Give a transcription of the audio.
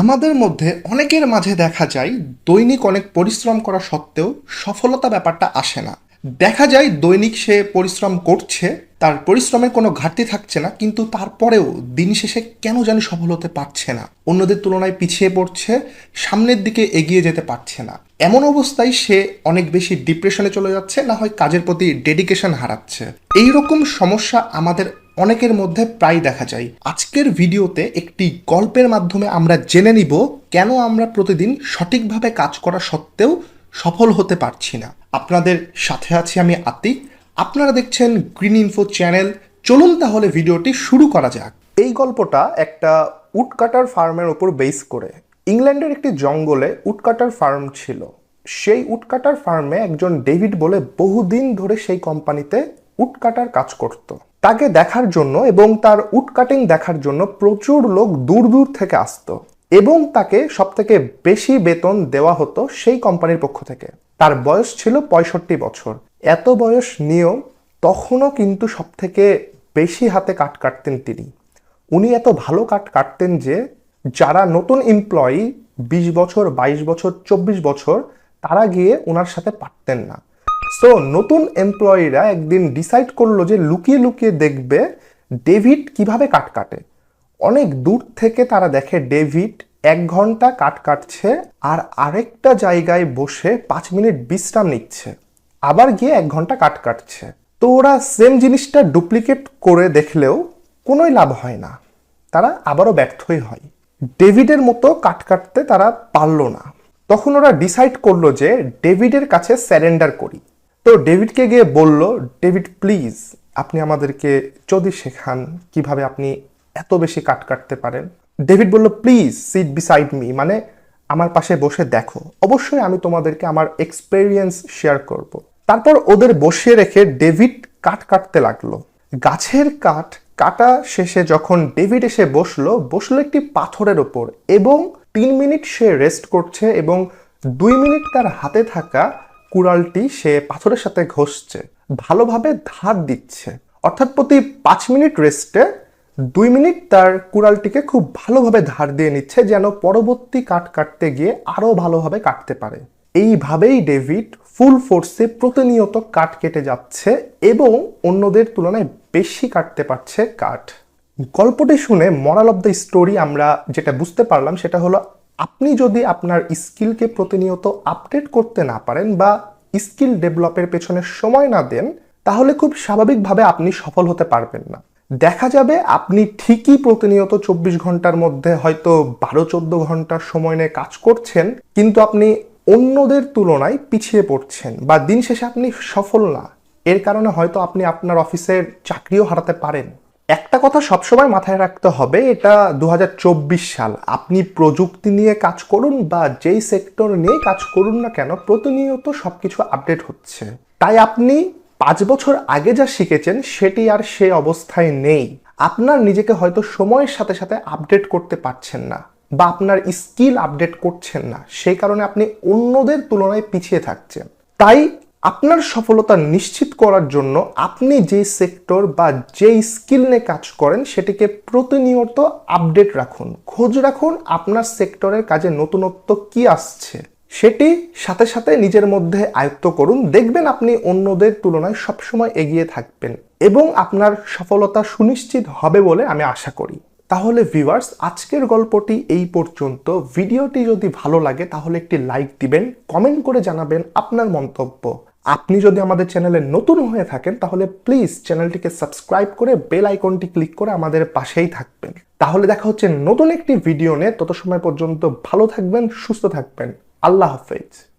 আমাদের মধ্যে অনেকের মাঝে দেখা যায় দৈনিক অনেক পরিশ্রম করা সত্ত্বেও সফলতা ব্যাপারটা আসে না। দেখা যায় দৈনিক সে পরিশ্রম করছে, তার পরিশ্রমের কোনো ঘাটতি থাকছে না, কিন্তু তারপরেও দিন শেষে কেন জানি সফল হতে পারছে না। অন্যদের তুলনায় পিছিয়ে পড়ছে, সামনের দিকে এগিয়ে যেতে পারছে না। এমন অবস্থায় সে অনেক বেশি ডিপ্রেশনে চলে যাচ্ছে, না হয় কাজের প্রতি ডেডিকেশন হারাচ্ছে। এই রকম সমস্যা আমাদের অনেকের মধ্যে প্রায় দেখা যায়। আজকের ভিডিওতে একটি গল্পের মাধ্যমে আমরা জেনে নিব কেন আমরা প্রতিদিন সঠিকভাবে কাজ করা সত্ত্বেও সফল হতে পারছি না। আপনাদের সাথে আছি আমি আতিক। আপনারা দেখছেন গ্রিন ইনফো চ্যানেল। চলুন তাহলে ভিডিওটি শুরু করা যাক। এই গল্পটা একটা উডকাটার ফার্মের ওপর বেস করে। ইংল্যান্ডের একটি জঙ্গলে উডকাটার ফার্ম ছিল। সেই উডকাটার ফার্মে একজন ডেভিড বলে বহুদিন ধরে সেই কোম্পানিতে উডকাটার কাজ করত। তাকে দেখার জন্য এবং তার উড কাটিং দেখার জন্য প্রচুর লোক দূর দূর থেকে আসতো এবং তাকে সবথেকে বেশি বেতন দেওয়া হতো সেই কোম্পানির পক্ষ থেকে। তার বয়স ছিল পঁয়ষট্টি বছর। এত বয়স নিয়েও তখনও কিন্তু সবথেকে বেশি হাতে কাট কাটতেন তিনি। উনি এত ভালো কাট কাটতেন যে যারা নতুন এমপ্লয়ি বিশ বছর, বাইশ বছর, চব্বিশ বছর, তারা গিয়ে ওনার সাথে পারতেন না। সো নতুন এমপ্লয়িরা একদিন ডিসাইড করল যে লুকিয়ে লুকিয়ে দেখবে ডেভিড কীভাবে কাট কাটে। অনেক দূর থেকে তারা দেখে ডেভিড এক ঘণ্টা কাট কাটছে আর আরেকটা জায়গায় বসে পাঁচ মিনিট বিশ্রাম নিচ্ছে। আবার গিয়ে এক ঘণ্টা কাট কাটছে। তো ওরা সেম জিনিসটা ডুপ্লিকেট করে দেখলেও কোনোই লাভ হয় না। তারা আবারও ব্যর্থই হয়। ডেভিডের মতো কাট কাটতে তারা পারল না। তখন ওরা ডিসাইড করল যে ডেভিডের কাছে স্যারেন্ডার করি। তো ডেভিডকে গিয়ে বলল, ডেভিড, প্লিজ, আপনি আমাদেরকে যদি শেখান কীভাবে আপনি এত বেশি কাট কাটতে পারেন। ডেভিড বলল, প্লিজ, সিট বিসাইড মি মানে আমার পাশে বসে দেখো। অবশ্যই আমি তোমাদেরকে আমার এক্সপেরিয়েন্স শেয়ার করব। তারপর ওদের বসিয়ে রেখে ডেভিড কাট কাটতে লাগল। গাছের কাঠ কাটা শেষে যখন ডেভিড এসে বসল বসল একটি পাথরের ওপর এবং তিন মিনিট সে রেস্ট করছে এবং দুই মিনিট তার হাতে থাকা কুড়ালটি সে পাথরের সাথে ঘষছে, ভালোভাবে ধার দিচ্ছে। অর্থাৎ প্রতি পাঁচ মিনিট রেস্টে দুই মিনিট তার কুড়ালটিকে খুব ভালোভাবে ধার দিয়ে নিচ্ছে, যেন পরবর্তী কাট কাটতে গিয়ে আরও ভালোভাবে কাটতে পারে। এইভাবেই ডেভিড ফুল ফোর্সে প্রতিনিয়ত কাঠ কেটে যাচ্ছে এবং অন্যদের তুলনায় বেশি কাটতে পারছে কাঠ। গল্পটি শুনে মরাল অফ দ্য স্টোরি আমরা যেটা বুঝতে পারলাম সেটা হলো আপনি যদি আপনার স্কিলকে প্রতিনিয়ত আপডেট করতে না পারেন বা স্কিল ডেভেলপের পেছনে সময় না দেন, তাহলে খুব স্বাভাবিকভাবে আপনি সফল হতে পারবেন না। দেখা যাবে আপনি ঠিকই প্রতিনিয়ত চব্বিশ ঘণ্টার মধ্যে হয়তো বারো চোদ্দ ঘণ্টার সময় নিয়ে কাজ করছেন, কিন্তু আপনি অন্যদের তুলনায় পিছিয়ে পড়ছেন বা দিন শেষে আপনি সফল না। এর কারণে হয়তো আপনি আপনার অফিসের চাকরিও হারাতে পারেন। একটা কথা সবসময় মাথায় রাখতে হবে, এটা দু হাজার চব্বিশ সাল। আপনি প্রযুক্তি নিয়ে কাজ করুন বা যেই সেক্টর নিয়ে কাজ করুন না কেন, প্রতিনিয়ত সব কিছু আপডেট হচ্ছে। তাই আপনি পাঁচ বছর আগে যা শিখেছেন, সেটি আর সে অবস্থায় নেই। আপনার নিজেকে হয়তো সময়ের সাথে সাথে আপডেট করতে পারছেন না বা আপনার স্কিল আপডেট করছেন না। সেই কারণে আপনি অন্যদের তুলনায় পিছিয়ে থাকছেন। তাই আপনার সফলতা নিশ্চিত করার জন্য আপনি যে সেক্টর বা যে স্কিল নিয়ে কাজ করেন, সেটিকে প্রতিনিয়ত আপডেট রাখুন। খোঁজ রাখুন আপনার সেক্টরের কাজে নতুনত্ব কি আসছে। সেটি সাথে সাথে নিজের মধ্যে আয়ত্ত করুন। দেখবেন আপনি অন্যদের তুলনায় সবসময় এগিয়ে থাকবেন এবং আপনার সফলতা সুনিশ্চিত হবে বলে আমি আশা করি। তাহলে ভিউয়ার্স, আজকের গল্পটি এই পর্যন্ত। ভিডিওটি যদি ভালো লাগে, তাহলে একটি লাইক দিবেন, কমেন্ট করে জানাবেন আপনার মন্তব্য। আপনি যদি আমাদের চ্যানেলে নতুন হয়ে থাকেন, তাহলে প্লিজ চ্যানেলটিকে সাবস্ক্রাইব করে বেল আইকনটি ক্লিক করে আমাদের পাশেই থাকবেন। তাহলে দেখা হচ্ছে নতুন একটি ভিডিও নিয়ে। তত সময় পর্যন্ত ভালো থাকবেন, সুস্থ থাকবেন। আল্লাহ হাফেজ।